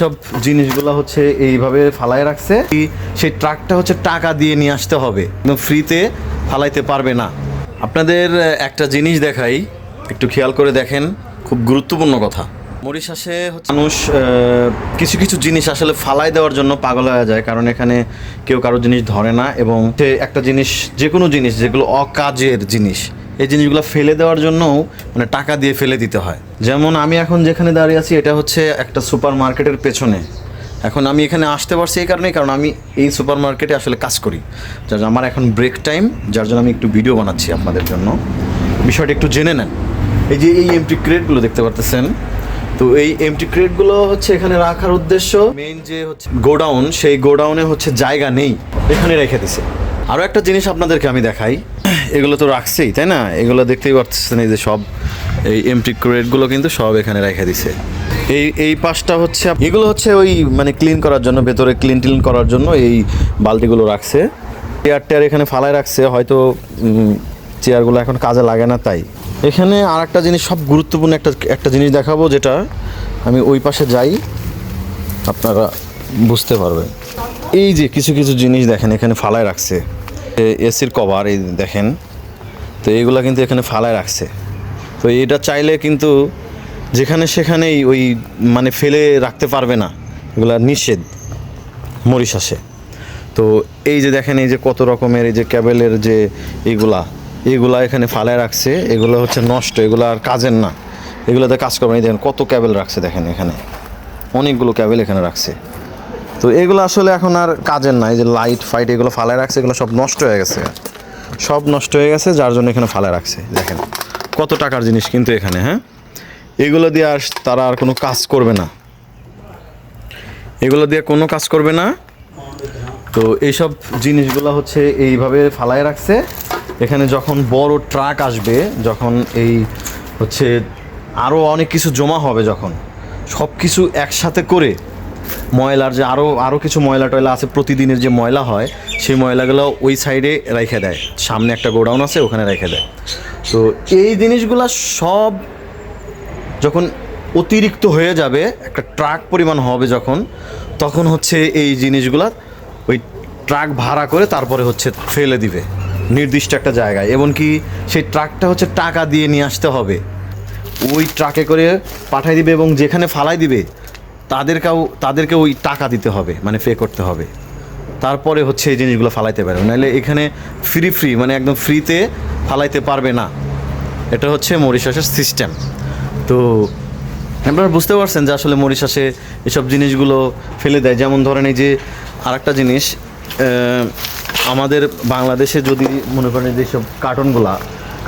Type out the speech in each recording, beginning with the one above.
সব জিনিসগুলো হচ্ছে এইভাবে ফালায় রাখছে। সেই ট্রাকটা হচ্ছে টাকা দিয়ে নিয়ে আসতে হবে। ফ্রিতে ফালাইতে পারবে না। আপনাদের একটা জিনিস দেখাই। একটু খেয়াল করে দেখেন। খুব গুরুত্বপূর্ণ কথা। মরিশাসে মানুষ কিছু কিছু জিনিস আসলে ফালাই দেওয়ার জন্য পাগল হয়ে যায়। কারণ এখানে কেউ কারও জিনিস ধরে না এবং একটা জিনিস যে কোনো জিনিস, যেগুলো অকাজের জিনিস এই জিনিসগুলো ফেলে দেওয়ার জন্যও মানে টাকা দিয়ে ফেলে দিতে হয়। যেমন আমি এখন যেখানে দাঁড়িয়ে আছি, এটা হচ্ছে একটা সুপার মার্কেটের পেছনে। এখন আমি এখানে আসতে পারছি এই কারণেই, কারণ আমি এই সুপার মার্কেটে আসলে কাজ করি। যার আমার এখন ব্রেক টাইম যার জন্য আমি একটু ভিডিও বানাচ্ছি আপনাদের জন্য। বিষয়টা একটু জেনে নেন। এই যে এই এমটি ক্রেটগুলো দেখতে পারতেছেন, তো এই এমটি ক্রেটগুলো হচ্ছে এখানে রাখার উদ্দেশ্য। মেইন যে হচ্ছে গোডাউন সেই গোডাউনে হচ্ছে জায়গা নেই। এখানে রেখে দিছে। আরও একটা জিনিস আপনাদেরকে আমি দেখাই। এগুলো তো রাখছেই, তাই না? এগুলো দেখতেই পাচ্ছেন এই যে সব, এই এমটি ক্রেটগুলো কিন্তু সব এখানে রেখে দিছে। এই এই পাশটা হচ্ছে এগুলো হচ্ছে ওই মানে ক্লিন করার জন্য, ভেতরে ক্লিন টিন করার জন্য এই বালতিগুলো রাখছে। চেয়ার টেয়ার এখানে ফালায় রাখছে, হয়তো চেয়ারগুলো এখন কাজে লাগে না তাই। এখানে আর একটা জিনিস, সব গুরুত্বপূর্ণ একটা একটা জিনিস দেখাবো, যেটা আমি ওই পাশে যাই, আপনারা বুঝতে পারবেন। এই যে কিছু কিছু জিনিস দেখেন, এখানে ফালায় রাখছে। এসির কভার এই দেখেন। তো এইগুলা কিন্তু এখানে ফালায় রাখছে। তো এটা চাইলে কিন্তু যেখানে সেখানেই ওই মানে ফেলে রাখতে পারবে না। এগুলা নিষেধ মরিশাসে। তো এই যে দেখেন, এই যে কত রকমের এই যে ক্যাবেলের যে এগুলা এগুলা এখানে ফালায় রাখছে। এগুলো হচ্ছে নষ্ট, এগুলো আর কাজের না। এগুলোতে কাজ করবে না। দেখেন কত ক্যাবেল রাখছে দেখেন এখানে। অনেকগুলো ক্যাবেল এখানে রাখছে। তো এগুলো আসলে এখন আর কাজের নাই যে লাইট ফাইট এগুলো ফালায় রাখছে, এগুলো সব নষ্ট হয়ে গেছে। সব নষ্ট হয়ে গেছে, যার জন্য এখানে ফালায় রাখছে, দেখেন। কত টাকার জিনিস কিন্তু এখানে হ্যাঁ? এগুলো দিয়ে আর তারা আর কোনো কাজ করবে না। এগুলো দিয়ে কোনো কাজ করবে না। তো এইসব জিনিসগুলো হচ্ছে এইভাবে ফালায় রাখছে। এখানে যখন বড় ট্রাক আসবে, যখন এই হচ্ছে আরও অনেক কিছু জমা হবে যখন সব কিছু একসাথে করে ময়লার যে আরও আরও কিছু ময়লা টয়লা আছে, প্রতিদিনের যে ময়লা হয়, সেই ময়লাগুলো ওই সাইডে রেখে দেয়। সামনে একটা গোডাউন আছে, ওখানে রেখে দেয়। তো এই জিনিসগুলো সব যখন অতিরিক্ত হয়ে যাবে, একটা ট্রাক পরিমাণ হবে যখন, তখন হচ্ছে এই জিনিসগুলা ওই ট্রাক ভাড়া করে তারপরে হচ্ছে ফেলে দিবে। নির্দিষ্ট একটা জায়গায়। এমনকি সেই ট্রাকটা হচ্ছে টাকা দিয়ে নিয়ে আসতে হবে। ওই ট্রাকে করে পাঠাই দিবে এবং যেখানে ফালাই দিবে তাদেরকেও তাদেরকে ওই টাকা দিতে হবে মানে পে করতে হবে। তারপরে হচ্ছে এই জিনিসগুলো ফালাইতে পারবে। নাহলে এখানে ফ্রি ফ্রি মানে একদম ফ্রিতে ফালাইতে পারবে না। এটা হচ্ছে মরিশাসের সিস্টেম তো আপনারা বুঝতে পারছেন যে আসলে মরিশাসে এসব জিনিসগুলো ফেলে দেয়। যেমন ধরেন এই যে আরেকটা জিনিস আমাদের বাংলাদেশে যদি মনে করেন যে সব কার্টনগুলা,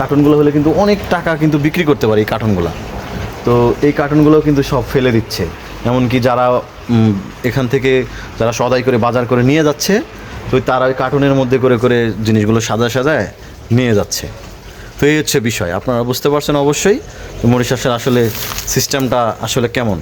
কার্টনগুলো হলে কিন্তু অনেক টাকা কিন্তু বিক্রি করতে পারে এই কার্টনগুলা। তো এই কার্টনগুলো কিন্তু সব ফেলে দিচ্ছে। এমনকি যারা এখান থেকে যারা সদাই করে বাজার করে নিয়ে যাচ্ছে, তো তারা ওই কার্টুনের মধ্যে করে করে জিনিসগুলো সাজা সাজায় নিয়ে যাচ্ছে। তো এই হচ্ছে বিষয়। আপনারা বুঝতে পারছেন অবশ্যই মরিশাসের আসলে সিস্টেমটা আসলে কেমন।